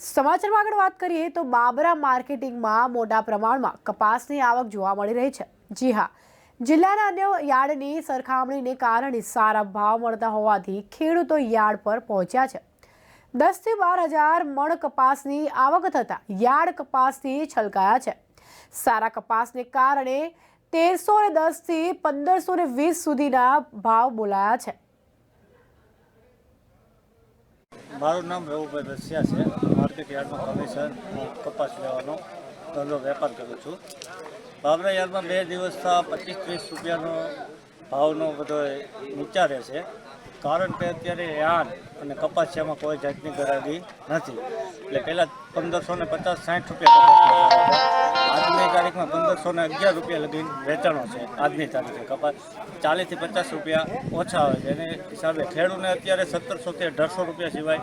સમાચારમાં આગળ વાત કરીએ તો બાબરા માર્કેટિંગમાં મોટા પ્રમાણમાં કપાસની આવક જોવા મળી રહી છે. જી હા, જિલ્લાના અન્ય યાર્ડની સરખામણીને કારણે સારા ભાવ મળતા હોવાથી ખેડૂતો યાર્ડ પર પહોંચ્યા છે. દસથી બાર હજાર મણ કપાસની આવક થતાં યાર્ડ કપાસથી છલકાયા છે. સારા કપાસને કારણે તેરસો ને દસથી પંદરસો ને વીસ સુધીના ભાવ બોલાયા છે. મારું નામ રઘુભાઈ રસિયા છે. માર્કેટ યાર્ડમાં કમિશન કપાસ લેવાનો ધંધો વેપાર કરું છું. બાબરા યાર્ડમાં બે દિવસથી પચીસ ત્રીસ રૂપિયાનો ભાવનો બધો નીચા રહે છે. કારણ કે અત્યારે યાર્ડ અને કપાસિયામાં કોઈ જાતની ગરાગી નથી. એટલે પહેલાં પંદરસો ને પચાસ સાઠ રૂપિયા. આજની તારીખમાં પંદરસો ને અગિયાર રૂપિયા લગીને વેચાણો છે. આજની તારીખે કપાસ ચાલીસથી પચાસ રૂપિયા ઓછા આવે છે. એને હિસાબે ખેડૂતને અત્યારે સત્તરસોથી અઢારસો રૂપિયા સિવાય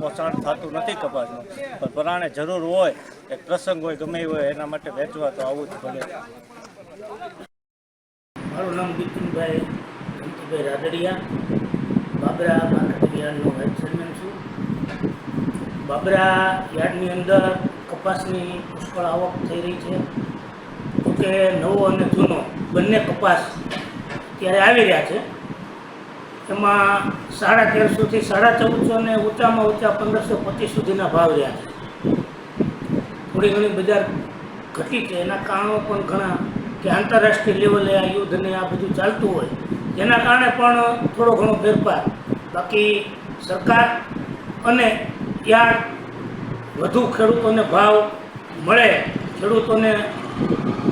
પોષણ થતું નથી કપાસનું. પણ પરાણે જરૂર હોય, એક પ્રસંગ હોય, ગમે હોય, એના માટે વેચવા તો આવું જ ભલે મારું નામ બિપિનભાઈ ધનતીભાઈ રાદડિયા. બાબરા માર્કેટ યાર્ડનો વાઇસ ચેરમેન છું. બાબરા યાર્ડની અંદર કપાસની પુષ્કળ આવક થઈ રહી છે. જોકે નવો અને જૂનો, બંને કપાસ ત્યારે આવી રહ્યા છે. એમાં સાડા તેરસોથી સાડા ચૌદસો અને ઊંચામાં ઊંચા પંદરસો પચીસ સુધીના ભાવ રહ્યા છે. થોડી ઘણી બજાર ઘટી છે. એના કારણો પણ ઘણા કે આંતરરાષ્ટ્રીય લેવલે આ યુદ્ધ ને આ બધું ચાલતું હોય. જેના કારણે પણ થોડો ઘણો ફેરફાર. બાકી સરકાર અને યાર્ડ વધુ ખેડૂતોને ભાવ મળે, ખેડૂતોને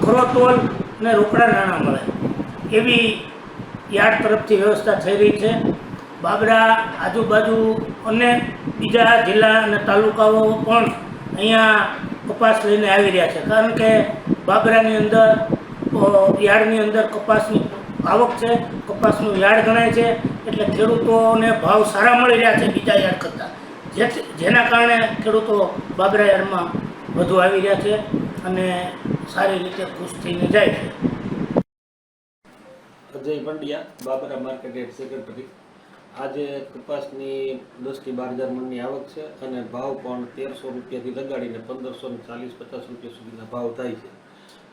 ખરો તોલ ને રોકડા નાણાં મળે. એવી યાર્ડ તરફથી વ્યવસ્થા થઈ રહી છે. બાબરા આજુબાજુ અને બીજા જિલ્લા અને તાલુકાઓ પણ અહીંયા કપાસ લઈને આવી રહ્યા છે. કારણ કે બાબરાની અંદર યાર્ડની અંદર કપાસની આવક છે, કપાસનું યાર્ડ ગણાય છે, એટલે ખેડૂતોને ભાવ સારા મળી રહ્યા છે બીજા યાર્ડ કરતાં. જેથી, જેના કારણે ખેડૂતો બાબરા યાર્ડમાં વધુ આવી રહ્યા છે અને સારી રીતે ખુશ થઈને જાય છે. Ajay Pandya, Babra market head secretary. આજે કપાસની દસથી બાર હજાર મણની આવક છે અને ભાવ પણ તેરસો રૂપિયાથી લગાડીને પંદરસો ને ચાલીસ, પચાસ રૂપિયા સુધીના ભાવ થાય છે.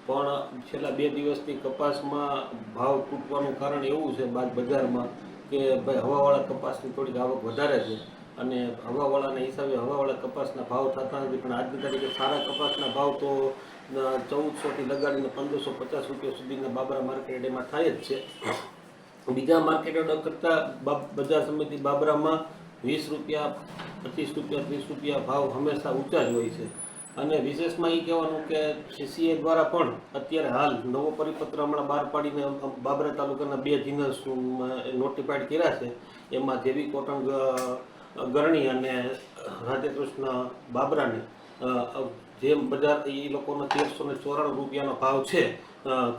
પણ છેલ્લા બે દિવસથી કપાસમાં ભાવ તૂટવાનું કારણ એવું છે બાદ બજારમાં કે ભાઈ હવાવાળા કપાસની થોડીક આવક વધારે છે. અને હવાવાળાના હિસાબે હવાવાળા કપાસના ભાવ થતા નથી, પણ આજની તારીખે સારા કપાસના ભાવ તો ચૌદસોથી લગાડીને પંદરસો પચાસ રૂપિયા સુધીના બાબરા માર્કેટ એમાં થાય જ છે. બીજા માર્કેટો કરતાં બજાર સમિતિ બાબરામાં વીસ રૂપિયા, પચીસ રૂપિયા, ત્રીસ રૂપિયા ભાવ હંમેશા ઊંચા જ હોય છે. અને વિશેષમાં એ કહેવાનું કે સીસીએ દ્વારા પણ અત્યારે હાલ નવો પરિપત્ર હમણાં બહાર પાડીને બાબરા તાલુકાના બે જિનસ નોટિફાઈડ કર્યા છે. એમાં જેવી કોટન ગ- ગરણી અને રાધેકૃષ્ણ બાબરાને જે બજાર એ લોકોનો તેરસો ને ચોરાણું રૂપિયાનો ભાવ છે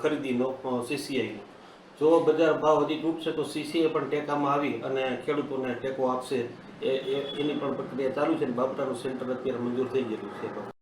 ખરીદીનો સીસીઆઈનો જો બજાર ભાવ હજી તૂટશે તો સીસીઆઈ પણ ટેકામાં આવી અને ખેડૂતોને ટેકો આપશે. એ એની પણ પ્રક્રિયા ચાલુ છે બાબરાનું સેન્ટર અત્યારે મંજૂર થઈ ગયેલું છે.